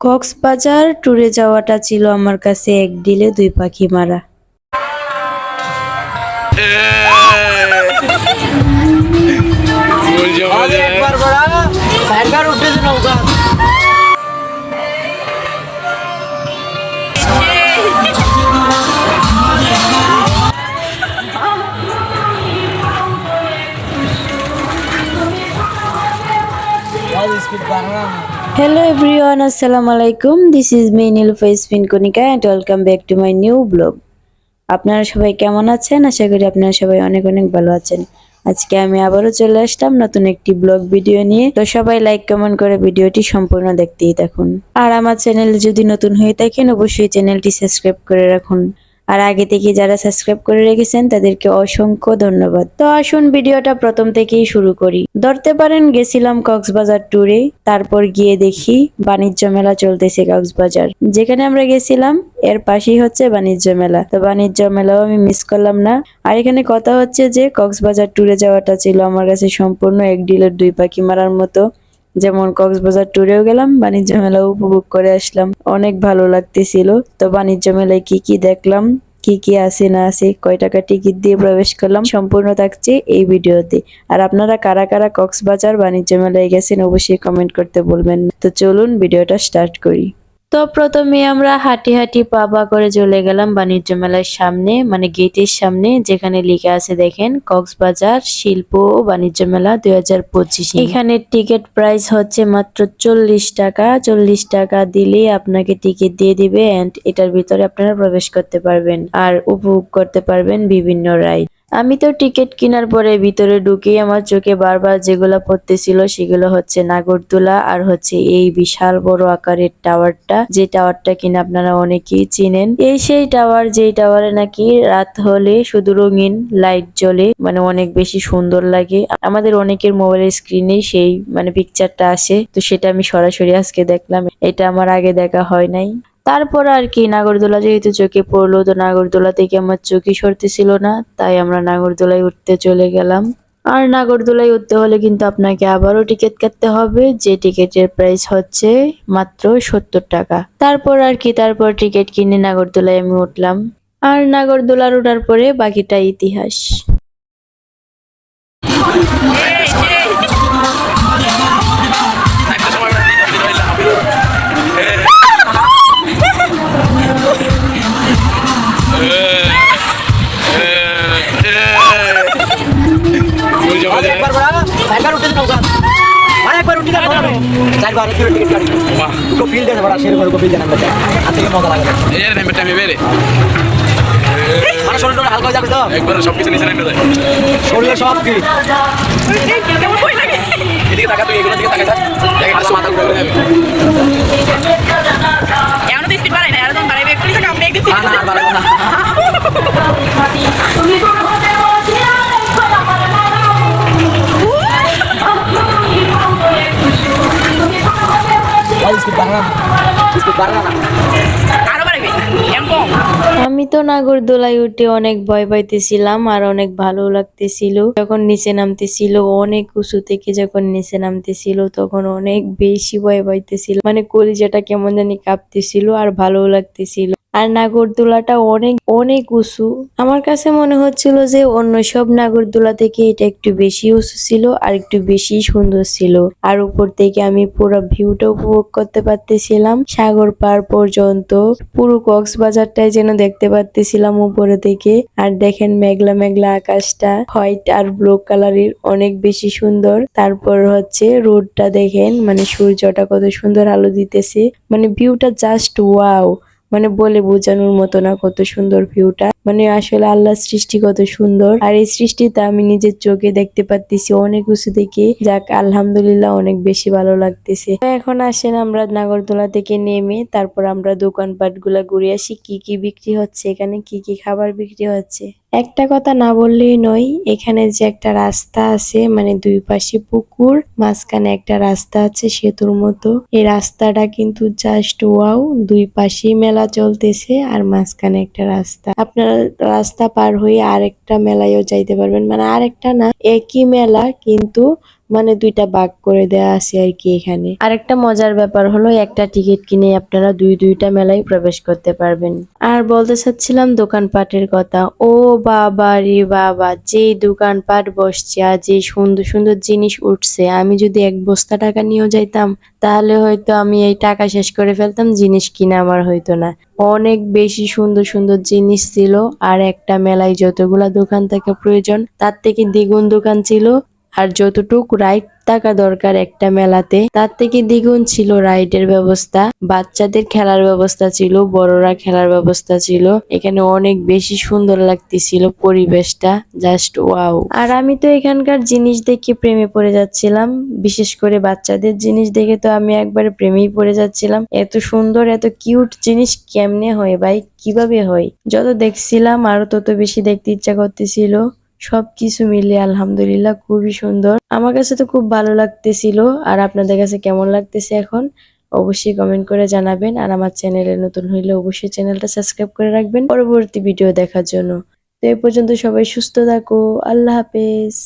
কক্সবাজার ট্যুরে যাওয়াটা ছিল আমার কাছে এক ডিলে দুই পাখি মারা। আগে একবার হ্যালো এভরিওয়ান আসসালামু আলাইকুম this is me Nilufa Ismin Konika and welcome back to my new blog আপনারা সবাই কেমন আছেন? আশা করি আপনারা সবাই অনেক অনেক ভালো আছেন। আজকে আমি আবারও চলে আসলাম নতুন একটি ব্লগ ভিডিও নিয়ে। তো সবাই লাইক কমেন্ট করে ভিডিওটি সম্পূর্ণ দেখতেই থাকুন। আর আমার চ্যানেল যদি নতুন হয়ে থাকেন, অবশ্যই চ্যানেলটি সাবস্ক্রাইব করে রাখুন। আর আগে থেকে যারা সাবস্ক্রাইব করে রেখেছেন, তাদেরকে অসংখ্য ধন্যবাদ। তো আসুন ভিডিওটা প্রথম থেকেই শুরু করি। ধরতে পারেন গেছিলাম কক্সবাজার ট্যুরে, তারপর গিয়ে দেখি বাণিজ্য মেলা চলতেছে কক্সবাজার। যেখানে আমরা গেছিলাম, এর পাশেই হচ্ছে বাণিজ্য মেলা। তো বাণিজ্য মেলাও আমি মিস করলাম না। আর এখানে কথা হচ্ছে যে, কক্সবাজার ট্যুরে যাওয়াটা ছিল আমার কাছে সম্পূর্ণ এক ডিলের দুই পাখি মারার মতো। যেমন কক্সবাজার ট্যুরেও গেলাম, বাণিজ্য মেলা উপভোগ করে আসলাম। অনেক ভালো লাগতেছিল। তো বাণিজ্য মেলায় কি কি দেখলাম? কি কি আছে না আছে, কয় টাকা টিকিট দিয়ে প্রবেশ করলাম, সম্পূর্ণ থাকছে এই ভিডিওতে আর আপনারা কারা কারা কক্সবাজার বাণিজ্য মেলায় গেছেন, অবশ্যই কমেন্ট করতে বলবেন। তো চলুন ভিডিওটা স্টার্ট করি তো প্রথমে আমরা হাঁটি হাঁটি পা পা করে চলে গেলাম বাণিজ্য মেলার সামনে মানে গেটের সামনে, যেখানে লেখা আছে দেখেন, কক্সবাজার শিল্প ও বাণিজ্য মেলা দুই হাজার পঁচিশ এখানে টিকিট প্রাইস হচ্ছে মাত্র চল্লিশ টাকা। চল্লিশ টাকা দিলেই আপনাকে টিকিট দিয়ে দিবে এন্ড এটার ভিতরে আপনারা প্রবেশ করতে পারবেন আর উপভোগ করতে পারবেন বিভিন্ন রাইড। আমি তো টিকিট কেনার পরে ভিতরে ঢুকেই আমার চোখে বারবার যেগুলো পড়তেছিল সেগুলো হচ্ছে নাগরদোলা আর হচ্ছে এই বিশাল বড় আকারের টাওয়ারটা। যে টাওয়ারটা কিনা আপনারা অনেকেই চিনেন। এই সেই টাওয়ার, যেই টাওয়ারে নাকি রাত হলে শুধু রঙিন লাইট জ্বলে মানে অনেক বেশি সুন্দর লাগে। আমাদের অনেকের মোবাইলের স্ক্রিনে সেই মানে পিকচারটা আসে, তো সেটা আমি সরাসরি আজকে দেখলাম। এটা আমার আগে দেখা হয় নাই। তারপর আর কি নাগরদোলা যেহেতু চোখে পড়ল, তো নাগরদোলা থেকে আমার চোখই সরতে ছিল না, তাই আমরা নাগরদোলায় উঠতে চলে গেলাম। আর নাগরদোলায় উঠতে হলে কিন্তু আপনাকে আবারও টিকিট কাটতে হবে, যে টিকিটের প্রাইস হচ্ছে মাত্র সত্তর টাকা। তারপর আর কি, তারপর টিকিট কিনে নাগরদোলায় আমি উঠলাম। আর নাগরদোলার ওঠার পরে বাকিটা ইতিহাস। করা একবার উঠেছে নৌকা আর একবার উঠে যাবে চারবার একবার টিকিট কাটি। তো ফিল দেয় বড় শেয়ার করে ফিল দেন আমরা আর থেকে মজা লাগে। এর নেমে আমি বেরে মানে শরীরটা হালকা হয়ে যাবে তো? একবার সব কিছু নিচে নেমে যায় শরীরে সব কি এদিকে তাকা তুই এগুলো দিকে তাকা থাক দেখে হাসু মাথা ঘুরে যাবে। এমন তো স্পিড বাড়াই না এরকম বাড়াইবে। একটু কামড়ে গেছি না না বাড়াবো না। আমি তো নাগরদোলায় উঠে অনেক ভয় পাইতেছিলাম আর অনেক ভালো লাগতেছিল। যখন নিচে নামতেছিল অনেক উঁচু থেকে যখন নিচে নামতেছিল তখন অনেক বেশি ভয় পাইতেছিল। মানে কলিজাটা কেমন জানি কাঁপতেছিল আর ভালো লাগতেছিল। আর নাগরদোলাটা অনেক অনেক উঁচু। আমার কাছে মনে হচ্ছিল যে অন্য সব নাগরদোলা থেকে এটা একটু বেশি উঁচু ছিল আর একটু বেশি সুন্দর ছিল। আর উপর থেকে আমি পুরো ভিউটা উপভোগ করতে পারতেছিলাম। সাগর পার পর্যন্ত পুরো কক্সবাজারটাই যেন দেখতে পারতেছিলাম উপরে থেকে। আর দেখেন মেঘলা মেঘলা আকাশটা, হোয়াইট আর ব্লু কালারের অনেক বেশি সুন্দর। তারপর হচ্ছে রোডটা দেখেন মানে সূর্যটা কত সুন্দর আলো দিতেছে। মানে ভিউটা জাস্ট ওয়াও। মানে বলে বোঝানোর মতো না কত সুন্দর ভিউটা মানে আসলে আল্লাহ সৃষ্টি কত সুন্দর। আর এই সৃষ্টিটা আমি নিজের চোখে দেখতে পাচ্ছি অনেক উঁচু থেকে যাক, আলহামদুলিল্লাহ অনেক বেশি ভালো লাগতেছে। এখন আসেন আমরা নাগরদোলা থেকে নেমে, তারপর আমরা দোকানপাটগুলা ঘুরে আসি। কি কি বিক্রি হচ্ছে এখানে? কি কি খাবার বিক্রি হচ্ছে? একটা কথা না বললেই নয়, এখানে যে একটা রাস্তা আছে মানে দুই পাশে পুকুর, মাঝখানে একটা রাস্তা আছে সেতুর মতো। এই রাস্তাটা কিন্তু জাস্ট ওয়াও দুই পাশেই মেলা চলতেছে আর মাঝখানে একটা রাস্তা। আপনারা রাস্তা পার হয়ে আরেকটা মেলায়ও যাইতে পারবেন। মানে আরেকটা না একই মেলা কিন্তু মানে দুইটা ভাগ করে দেওয়া আছে আর কি এখানে। আরেকটা মজার ব্যাপার হলো, একটা টিকিট কিনে আপনারা দুই, দুইটা মেলায় প্রবেশ করতে পারবেন। আর বলতে চাচ্ছিলাম দোকানপাটের কথা, ও বাবা রে বাবা, যেই দোকানপাট বসছে আর যে সুন্দর সুন্দর জিনিস উঠছে, আমি যদি এক বস্তা টাকা নিয়েও যাইতাম, তাহলে হয়তো আমি এই টাকা শেষ করে ফেলতাম, জিনিস কিনা আমার হইতো না। অনেক বেশি সুন্দর সুন্দর জিনিস ছিল, আর একটা মেলায় যতগুলা দোকান থাকা প্রয়োজন, তার থেকে দ্বিগুণ দোকান ছিল আর যতটুক রাইড থাকা দরকার একটা মেলাতে, তার থেকে দ্বিগুণ ছিল রাইডের ব্যবস্থা। বাচ্চাদের খেলার ব্যবস্থা ছিল, বড়রা খেলার ব্যবস্থা ছিল। এখানে অনেক বেশি সুন্দর লাগতেছিল পরিবেশটা জাস্ট ওয়াও আর আমি তো এখানকার জিনিস দেখে প্রেমে পড়ে যাচ্ছিলাম। বিশেষ করে বাচ্চাদের জিনিস দেখে তো আমি একবারে প্রেমেই পড়ে যাচ্ছিলাম। এত সুন্দর, এত কিউট জিনিস কেমনে হয় ভাই? কীভাবে হয়? যত দেখছিলাম, আরও তত বেশি দেখতে ইচ্ছা করতেছিল। সবকিছু মিলে আলহামদুলিল্লাহ খুবই সুন্দর। আমার কাছে তো খুব ভালো লাগতেছিল, আর আপনাদের কাছে কেমন লাগতেছে এখন? অবশ্যই কমেন্ট করে জানাবেন, আর আমার চ্যানেলে নতুন হইলে অবশ্যই চ্যানেলটা সাবস্ক্রাইব করে রাখবেন পরবর্তী ভিডিও দেখার জন্য। তো এই পর্যন্ত সবাই সুস্থ থাকো, আল্লাহ হাফেজ।